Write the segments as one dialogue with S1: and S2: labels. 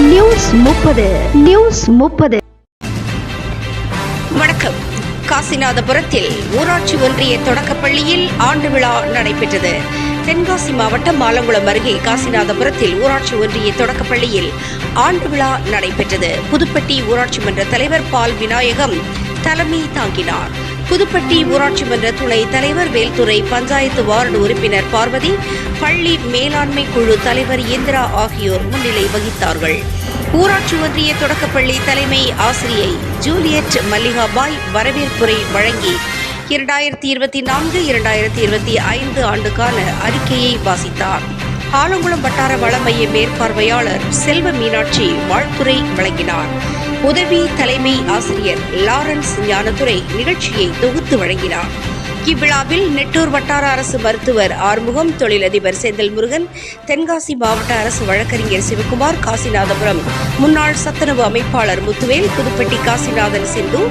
S1: News முப்பது news முப்பது. வணக்கம். காசிநாதபுரத்தில் ஊராட்சி ஒன்றிய தொடக்கப்பள்ளியில் ஆண்டு விழா நடைபெற்றது. தென்காசி மாவட்டம் மாலங்குளம் அருகே காசிநாதபுரத்தில் ஊராட்சி ஒன்றிய தொடக்கப்பள்ளியில் ஆண்டு விழா நடைபெற்றது. புதுப்பட்டி ஊராட்சி மன்ற தலைவர் பால் விநாயகம் தலைமை தாங்கினார். புதுப்பட்டி ஊராட்சி மன்ற துணை தலைவர் வேல்துறை பஞ்சாயத்து வார்டு உறுப்பினர் பார்வதி பள்ளி மேலாண்மை குழு தலைவர் இந்திரா ஆகியோர் முன்னிலை வகித்தார்கள். ஊராட்சி ஒன்றிய தொடக்கப்பள்ளி தலைமை ஆசிரியை ஜூலியட் மல்லிகாபாய் வரவேற்புரை வழங்கி இரண்டாயிரத்தி இருபத்தி நான்கு இரண்டாயிரத்தி இருபத்தி ஐந்து ஆண்டுக்கான அறிக்கையை வாசித்தார். ஆலங்குளம் வட்டார வள மைய மேற்பார்வையாளர் செல்வ மீனாட்சி வாழ்த்துரை வழங்கினார். உதவி தலைமை ஆசிரியர் லாரன்ஸ் ஞானதுரை நிகழ்ச்சியை தொகுத்து வழங்கினார். இவ்விழாவில் நெட்டூர் வட்டார அரசு மருத்துவர் ஆறுமுகம் தொழிலதிபர் செந்தில் முருகன் தென்காசி மாவட்ட அரசு வழக்கறிஞர் சிவகுமார் காசிநாதபுரம் முன்னாள் சத்துணவு அமைப்பாளர் முத்துவேல் புதுப்பட்டி காசிநாதன் சிந்து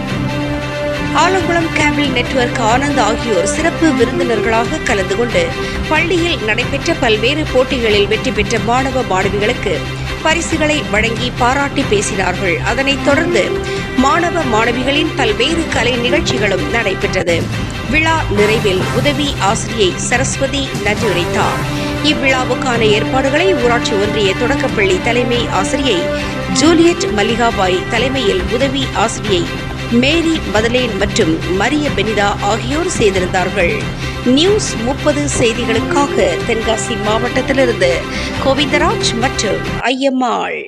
S1: ஆலங்குளம் கேபிள் நெட்வொர்க் ஆனந்த் ஆகியோர் சிறப்பு விருந்தினர்களாக கலந்து கொண்டு பள்ளியில் நடைபெற்ற பல்வேறு போட்டிகளில் வெற்றி பெற்ற மாணவ மாணவிகளுக்கு பரிசுகளை வழங்கி பாராட்டி பேசினார்கள். அதனைத் தொடர்ந்து மாணவ மாணவிகளின் பல்வேறு கலை நிகழ்ச்சிகளும் நடைபெற்றது. விழா நிறைவில் உதவி ஆசிரியை சரஸ்வதி நன்றியுரைத்தார் இவ்விழாவுக்கான ஏற்பாடுகளை ஊராட்சி ஒன்றிய தொடக்கப்பள்ளி தலைமை ஆசிரியை ஜூலியட் மல்லிகாபாய் தலைமையில் உதவி ஆசிரியை மேரி மதலேன் மற்றும் மரிய பெனிதா ஆகியோர் செய்திருந்தார்கள் நியூஸ் முப்பது செய்திகளுக்காக தென்காசி மாவட்டத்திலிருந்து கோவிந்தராஜ் மற்றும் ஐயம்மாள்.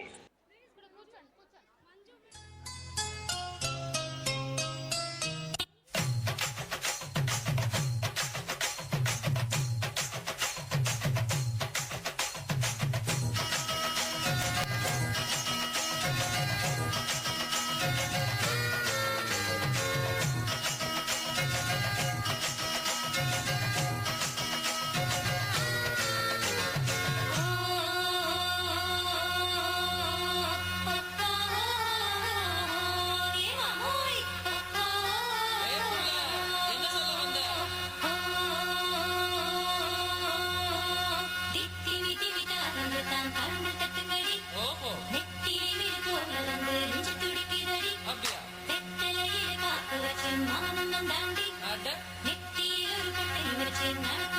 S2: கரங்கள் தட்டுங்கடி ஓஹோ நெத்தியை விருப்போர் கலந்து நெஞ்சு துடிக்குதடி அப்படியா? நெத்தலையில காக்க வச்சு மாமனம் தாண்டி. நெத்தியில் ஒரு கொட்டை வச்சு நடக்கும்